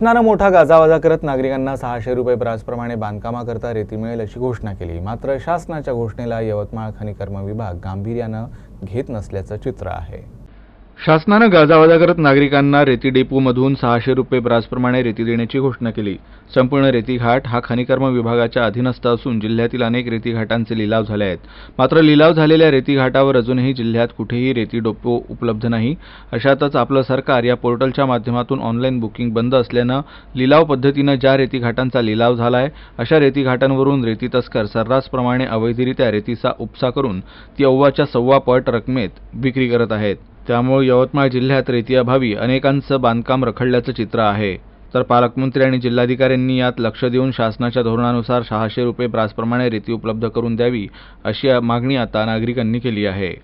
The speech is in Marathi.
शासनानं मोठा गाजावाजा करत नागरिकांना सहाशे रुपये ब्रासप्रमाणे बांधकामाकरता रेती मिळेल अशी घोषणा केली. मात्र शासनाच्या घोषणेला यवतमाळ खनिकर्म विभाग गांभीर्यानं घेत नसल्याचं चित्र आहे. शासनानं गाजावाजा करत नागरिकांना रेती डेपोमधून सहाशे रुपये ब्रासप्रमाणे रेती देण्याची घोषणा केली. संपूर्ण रेती घाट हा खनिकर्म विभागाच्या अधीनस्थ असून जिल्ह्यातील अनेक रेती घाटांचे लिलाव झाले आहेत. मात्र लिलाव झालेल्या रेती घाटावर अजूनही जिल्ह्यात कुठेही रेती डोपो उपलब्ध नाही. अशातच आपलं सरकार या पोर्टलच्या माध्यमातून ऑनलाईन बुकिंग बंद असल्यानं लिलाव पद्धतीनं ज्या रेती घाटांचा लिलाव झाला आहे अशा रेती घाटांवरून रेती तस्कर सर्रासप्रमाणे अवैधरित्या रेतीचा उपसा करून ती अव्वाच्या सव्वा पट रकमेत विक्री करत आहेत. त्यामुळे यवतमाळ जिल्ह्यात रेतीअभावी अनेकांचं बांधकाम रखडल्याचं चित्र आहे. तर पालकमंत्री आणि जिल्हाधिकाऱ्यांनी यात लक्ष देऊन शासनाच्या धोरणानुसार सहाशे रुपये ब्रासप्रमाणे रेती उपलब्ध करून द्यावी अशी मागणी आता नागरिकांनी केली आहे.